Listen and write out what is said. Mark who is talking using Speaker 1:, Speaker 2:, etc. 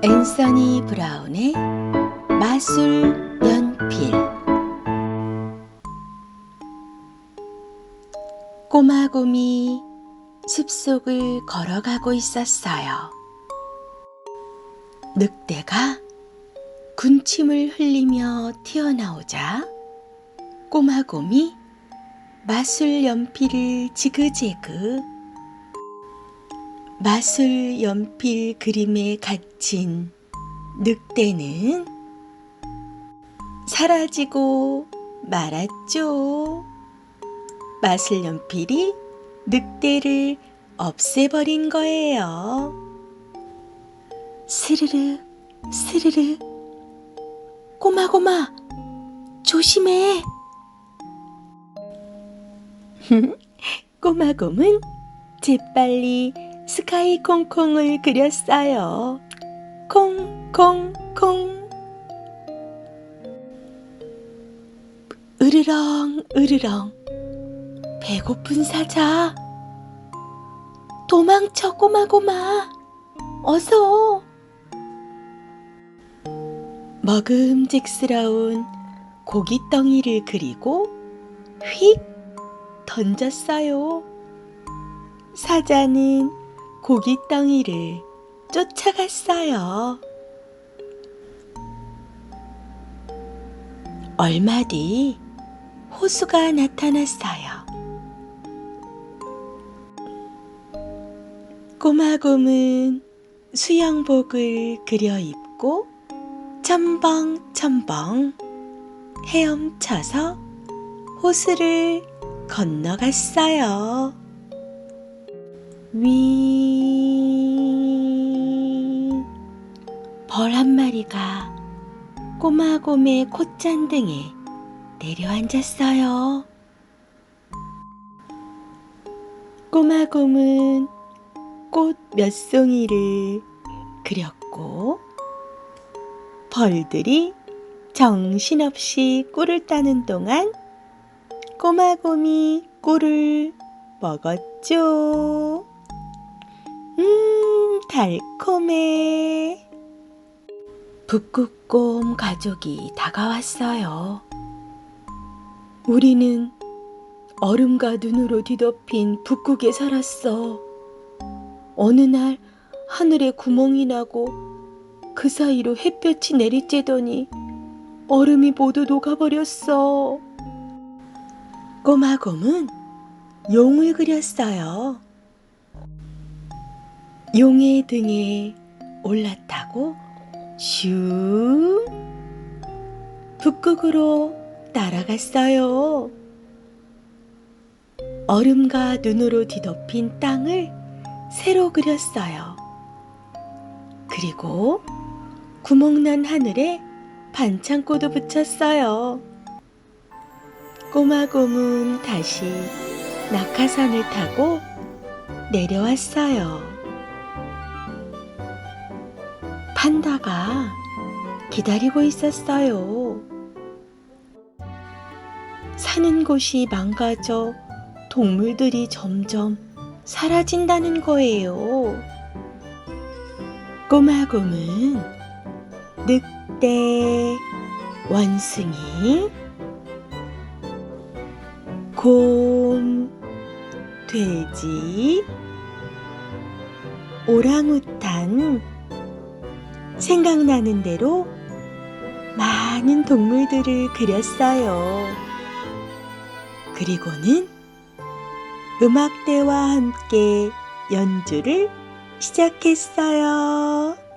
Speaker 1: 앤서니 브라운의 마술 연필 꼬마곰이 숲속을 걸어가고 있었어요. 늑대가 군침을 흘리며 튀어나오자 꼬마곰이 마술 연필을 지그재그 마술 연필 그림에 갇힌 늑대는 사라지고 말았죠. 마술 연필이 늑대를 없애버린 거예요. 스르르, 스르르. 꼬마꼬마, 조심해. 꼬마곰은 재빨리 스카이 콩콩을 그렸어요. 콩콩콩. 으르렁 으르렁. 배고픈 사자. 도망쳐 꼬마꼬마. 어서. 먹음직스러운 고깃덩이를 그리고 휙 던졌어요. 사자는 고깃덩이를 쫓아갔어요. 얼마 뒤 호수가 나타났어요. 꼬마곰은 수영복을 그려 입고 첨벙첨벙 헤엄쳐서 호수를 건너갔어요. 위. 벌 한 마리가 꼬마곰의 콧잔등에 내려앉았어요. 꼬마곰은 꽃 몇 송이를 그렸고 벌들이 정신없이 꿀을 따는 동안 꼬마곰이 꿀을 먹었죠. 음, 달콤해. 북극곰 가족이 다가왔어요. 우리는 얼음과 눈으로 뒤덮인 북극에 살았어. 어느 날 하늘에 구멍이 나고 그 사이로 햇볕이 내리쬐더니 얼음이 모두 녹아버렸어. 꼬마곰은 용을 그렸어요. 용의 등에 올라타고 슈 북극으로 날아갔어요. 얼음과 눈으로 뒤덮인 땅을 새로 그렸어요. 그리고 구멍난 하늘에 반창고도 붙였어요. 꼬마곰은 다시 낙하산을 타고 내려왔어요. 판다가 기다리고 있었어요. 사는 곳이 망가져 동물들이 점점 사라진다는 거예요. 꼬마곰은 늑대, 원숭이, 곰, 돼지, 오랑우탄, 생각나는 대로 많은 동물들을 그렸어요. 그리고는 음악대와 함께 연주를 시작했어요.